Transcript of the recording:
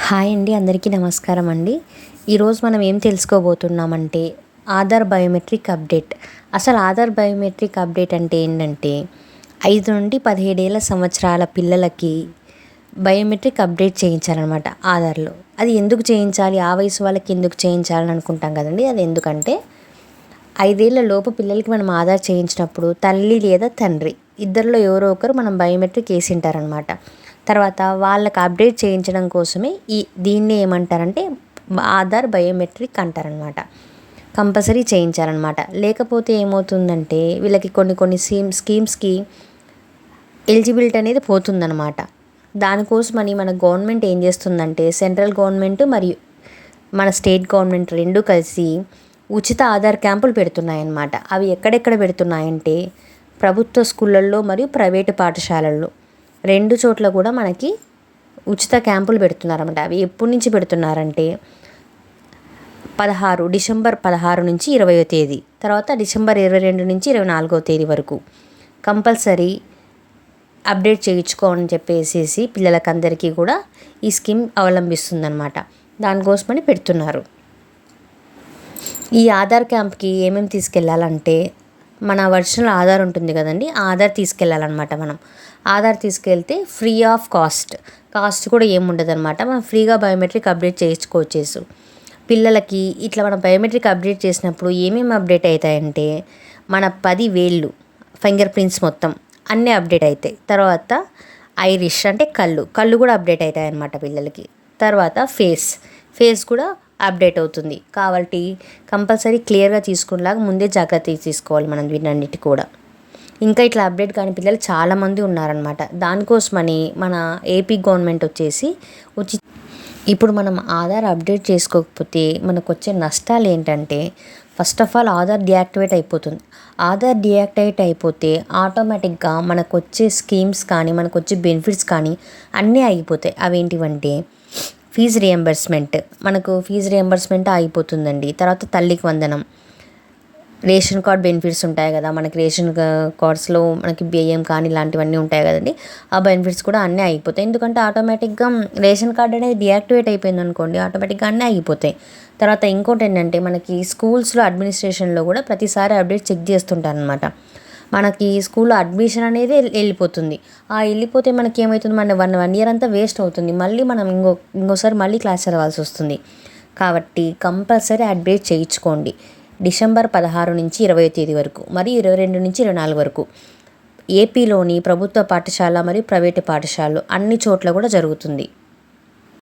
Hi అండి అందరికీ నమస్కారం అండి. ఈరోజు మనం ఏం తెలుసుకోబోతున్నామంటే ఆధార్ బయోమెట్రిక్ అప్డేట్. అసలు ఆధార్ బయోమెట్రిక్ అప్డేట్ అంటే ఏంటంటే ఐదు నుండి పదిహేడేళ్ళ సంవత్సరాల పిల్లలకి బయోమెట్రిక్ అప్డేట్ చేయించాలన్నమాట ఆధార్లో. అది ఎందుకు చేయించాలి? ఆ వయసు వాళ్ళకి ఎందుకు చేయించాలని అనుకుంటాం కదండి. అది ఎందుకంటే ఐదేళ్ళ లోపు పిల్లలకి మనం ఆధార్ చేయించినప్పుడు తల్లి లేదా తండ్రి ఇద్దరిలో ఎవరో ఒకరు మనం బయోమెట్రిక్ వేసింటారనమాట తర్వాత వాళ్ళకి అప్డేట్ చేయించడం కోసమే ఈ దీన్ని ఏమంటారంటే ఆధార్ బయోమెట్రిక్ అంటారనమాట. కంపల్సరీ చేయించాలన్నమాట లేకపోతే ఏమవుతుందంటే వీళ్ళకి కొన్ని కొన్ని స్కీమ్ స్కీమ్స్కి ఎలిజిబిలిటీ అనేది పోతుందన్నమాట దానికోసమని మన గవర్నమెంట్ ఏం చేస్తుందంటే సెంట్రల్ గవర్నమెంట్ మరియు మన స్టేట్ గవర్నమెంట్ రెండు కలిసి ఉచిత ఆధార్ క్యాంపులు పెడుతున్నాయన్నమాట అవి ఎక్కడెక్కడ పెడుతున్నాయంటే ప్రభుత్వ స్కూళ్ళల్లో మరియు ప్రైవేటు పాఠశాలల్లో. రెండు చోట్ల కూడా మనకి ఉచిత క్యాంపులు పెడుతున్నారన్నమాట. అవి ఎప్పటి నుంచి పెడుతున్నారంటే పదహారు డిసెంబర్ పదహారు నుంచి ఇరవయో తేదీ తర్వాత డిసెంబర్ ఇరవై రెండు నుంచి ఇరవై నాలుగో తేదీ వరకు కంపల్సరీ అప్డేట్ చేయించుకోమని చెప్పేసి పిల్లలకందరికీ కూడా ఈ స్కీమ్ అవలంబిస్తుందన్నమాట. దానికోసమని పెడుతున్నారు. ఈ ఆధార్ క్యాంప్కి ఏమేమి తీసుకెళ్ళాలంటే మన ఒరిజినల్ ఆధార్ ఉంటుంది కదండి ఆధార్ తీసుకెళ్ళాలన్నమాట మనం. ఆధార్ తీసుకెళ్తే ఫ్రీ ఆఫ్ కాస్ట్ కాస్ట్ కూడా ఏముండదు అనమాట మనం ఫ్రీగా బయోమెట్రిక్ అప్డేట్ చేసుకోవచ్చేసు పిల్లలకి ఇట్లా మనం బయోమెట్రిక్ అప్డేట్ చేసినప్పుడు ఏమేమి అప్డేట్ అవుతాయంటే మన పది వేళ్ళు ఫింగర్ ప్రింట్స్ మొత్తం అన్నీ అప్డేట్ అవుతాయి. తర్వాత ఐరిష్ అంటే కళ్ళు. కళ్ళు కూడా అప్డేట్ అవుతాయి అన్నమాట పిల్లలకి. తర్వాత ఫేస్ ఫేస్ కూడా అప్డేట్ అవుతుంది. కాబట్టి కంపల్సరీ క్లియర్గా తీసుకునేలాగా ముందే జాగ్రత్త తీసుకోవాలి మనం వీటన్నిటి కూడా. ఇంకా ఇట్లా అప్డేట్ కాని పిల్లలు చాలామంది ఉన్నారనమాట దానికోసమని మన ఏపీ గవర్నమెంట్ వచ్చేసి ఉచి ఇప్పుడు మనం ఆధార్ అప్డేట్ చేసుకోకపోతే మనకు వచ్చే నష్టాలు ఏంటంటే first of all Aadhaar deactivate అయిపోతుంది. ఆధార్ డియాక్టివేట్ అయిపోతే ఆటోమేటిక్గా మనకు వచ్చే స్కీమ్స్ కానీ మనకు వచ్చే బెనిఫిట్స్ కానీ అన్నీ అయిపోతాయి అవేంటివంటే ఫీజు రియంబర్స్మెంట్ మనకు ఫీజు రియంబర్స్మెంట్ అయిపోతుందండి తర్వాత తల్లికి వందనం. రేషన్ కార్డ్ బెనిఫిట్స్ ఉంటాయి కదా. మనకి రేషన్ కార్డ్స్లో మనకి బియ్యం కానీ ఇలాంటివన్నీ ఉంటాయి కదండి. ఆ బెనిఫిట్స్ కూడా అన్నీ అయిపోతాయి ఎందుకంటే ఆటోమేటిక్గా రేషన్ కార్డ్ అనేది డియాక్టివేట్ అయిపోయింది అనుకోండి ఆటోమేటిక్గా అన్నీ అయిపోతాయి తర్వాత ఇంకోటి ఏంటంటే మనకి స్కూల్స్లో అడ్మినిస్ట్రేషన్లో కూడా ప్రతిసారి అప్డేట్ చెక్ చేస్తుంటారనమాట మనకి స్కూల్లో అడ్మిషన్ అనేది వెళ్ళిపోతుంది. ఆ వెళ్ళిపోతే మనకి ఏమవుతుంది మన వన్ వన్ ఇయర్ అంతా వేస్ట్ అవుతుంది. మళ్ళీ మనం ఇంకో ఇంకోసారి మళ్ళీ క్లాస్ చదవాల్సి వస్తుంది. కాబట్టి కంపల్సరీ అడ్మిట్ చేయించుకోండి. డిసెంబర్ పదహారు నుంచి ఇరవై తేదీ వరకు మరియు ఇరవై రెండు నుంచి ఇరవై నాలుగు వరకు. ఏపీలోని ప్రభుత్వ పాఠశాల మరియు ప్రైవేటు పాఠశాలలు అన్ని చోట్ల కూడా జరుగుతుంది.